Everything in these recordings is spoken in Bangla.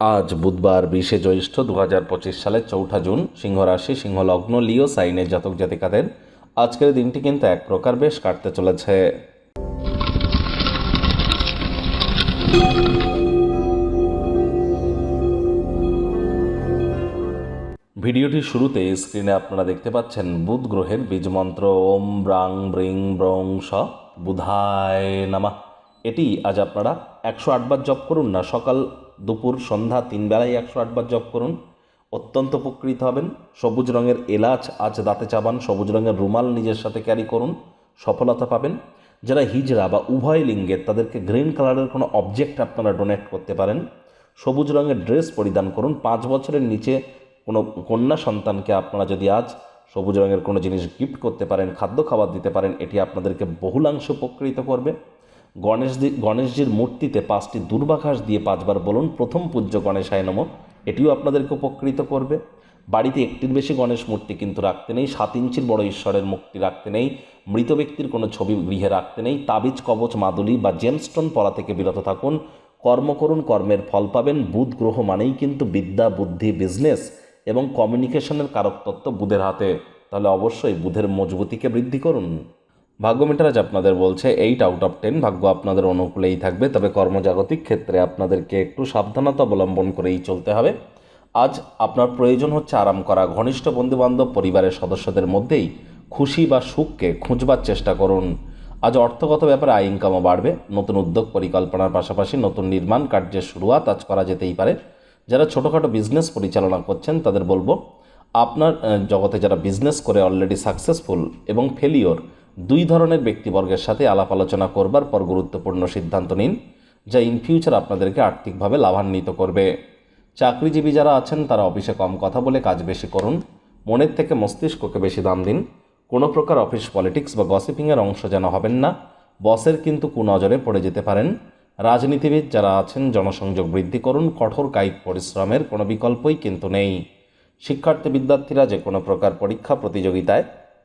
আজ বুধবার বিশে জ্যৈষ্ঠ দু হাজার পঁচিশ সালের চৌঠা জুন সিংহ রাশি সিংহ লগ্ন লিও, সাইনের জাতক জাতিকাদের আজকের দিনটি কিন্তু এক প্রকার বেশ কাটতে চলেছে। ভিডিওটির শুরুতে স্ক্রিনে আপনারা দেখতে পাচ্ছেন বুধ গ্রহের বীজমন্ত্র ওম ব্রাং ব্রিং ব্রং স, বুধায় নামা। এটি আজ আপনারা একশো আটবার জপ করুন না, সকাল দুপুর, সন্ধ্যা তিন বেলায় একশো আটবার জপ করুন। অত্যন্ত উপকৃত হবেন। সবুজ রঙের এলাচ, আজ দাঁতে চাবান সবুজ রঙের রুমাল নিজের সাথে ক্যারি করুন। সফলতা পাবেন। যারা হিজড়া বা উভয় লিঙ্গের তাদেরকে গ্রিন কালারের কোনো অবজেক্ট আপনারা ডোনেট করতে পারেন। সবুজ রঙের ড্রেস পরিধান করুন। পাঁচ বছরের নিচে কোনো কন্যা সন্তানকে আপনারা যদি আজ সবুজ রঙের কোনো জিনিস গিফট করতে পারেন, খাদ্য খাবার দিতে পারেন, এটি আপনাদেরকে বহুলাংশ উপকৃত করবে। গণেশজি গণেশজির মূর্তিতে পাঁচটি দুর্বাঘাস দিয়ে পাঁচবার বলুন, প্রথম পূজ্য গণেশায় নম। এটিও আপনাদেরকে উপকৃত করবে। বাড়িতে একটির বেশি গণেশ মূর্তি কিন্তু রাখতে নেই, সাত ইঞ্চির বড় ঈশ্বরের মূর্তি রাখতে নেই, মৃত ব্যক্তির কোনো ছবি গৃহে রাখতে নেই, তাবিজ, কবচ, মাদুলি বা জেমস্টোন পরা থেকে বিরত থাকুন। কর্ম করুন, কর্মের ফল পাবেন, বুধ গ্রহ মানেই কিন্তু বিদ্যা, বুদ্ধি বিজনেস এবং কমিউনিকেশনের কারকতত্ত্ব বুধের হাতে। তাহলে অবশ্যই বুধের মজবুতিকে বৃদ্ধি করুন। ভাগ্য মিটার আজ আপনাদের বলছে এইট আউট অফ টেন ভাগ্য আপনাদের অনুকূলেই থাকবে, তবে কর্মজাগতিক ক্ষেত্রে আপনাদেরকে একটু সাবধানতা অবলম্বন করেই চলতে হবে। আজ আপনার প্রয়োজন হচ্ছে আরাম করা। ঘনিষ্ঠ বন্ধুবান্ধব, পরিবারের সদস্যদের মধ্যেই খুশি বা সুখকে খুঁজবার চেষ্টা করুন। আজ অর্থগত ব্যাপারে আয় ইনকামও বাড়বে। নতুন উদ্যোগ পরিকল্পনার পাশাপাশি নতুন নির্মাণ কার্যের শুরুয়াত আজ করা যেতেই পারে। যারা ছোটোখাটো বিজনেস পরিচালনা করছেন, তাদের বলব, আপনার জগতে যারা বিজনেস করে অলরেডি সাকসেসফুল এবং ফেলিওর দুই ধরনের ব্যক্তিবর্গের সাথে আলাপ আলোচনা করবার পর গুরুত্বপূর্ণ সিদ্ধান্ত নিন, যা ইন ফিউচার আপনাদেরকে আর্থিকভাবে লাভান্বিত করবে। চাকরিজীবী যারা আছেন, তারা অফিসে কম কথা বলে কাজ বেশি করুন, মনের থেকে মস্তিষ্ককে বেশি দাম দিন। কোনো প্রকার অফিস পলিটিক্স বা গসিপিংয়ের অংশ যেন হবেন না, বসের কিন্তু কুনজরে পড়ে যেতে পারেন। রাজনীতিবিদ যারা আছেন, জনসংযোগ বৃদ্ধি করুন, কঠোর কায়িক পরিশ্রমের কোনো বিকল্পই কিন্তু নেই। শিক্ষার্থী বিদ্যার্থীরা যে কোনো প্রকার পরীক্ষা প্রতিযোগিতায়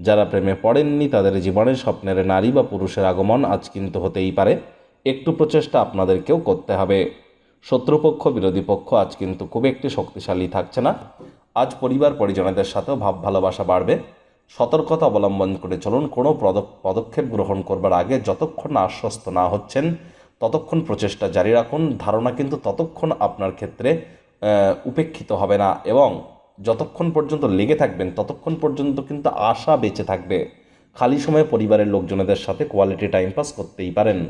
যারা প্রেমে পড়েননি, তাদের জীবনে স্বপ্নের নারী বা পুরুষের আগমন আজ কিন্তু হতেই পারে। একটু প্রচেষ্টা আপনাদেরকেও করতে হবে। শত্রুপক্ষ, বিরোধী পক্ষ আজ কিন্তু খুব একটি শক্তিশালী থাকছে না। আজ পরিবার, পরিজনদের সাথেও ভাব ভালোবাসা বাড়বে। সতর্কতা অবলম্বন করে চলুন, কোনো পদক- পদক্ষেপ গ্রহণ করবার আগে যতক্ষণ আশ্বস্ত না হচ্ছেন, ততক্ষণ প্রচেষ্টা জারি রাখুন। ধারণা কিন্তু ততক্ষণ আপনার ক্ষেত্রে উপেক্ষিত হবে না এবং যতক্ষণ পর্যন্ত লেগে থাকবেন, ততক্ষণ পর্যন্ত কিন্তু আশা বেঁচে থাকবে। খালি সময়ে পরিবারের লোকজনেদের সাথে কোয়ালিটি টাইম পাস করতেই পারেন।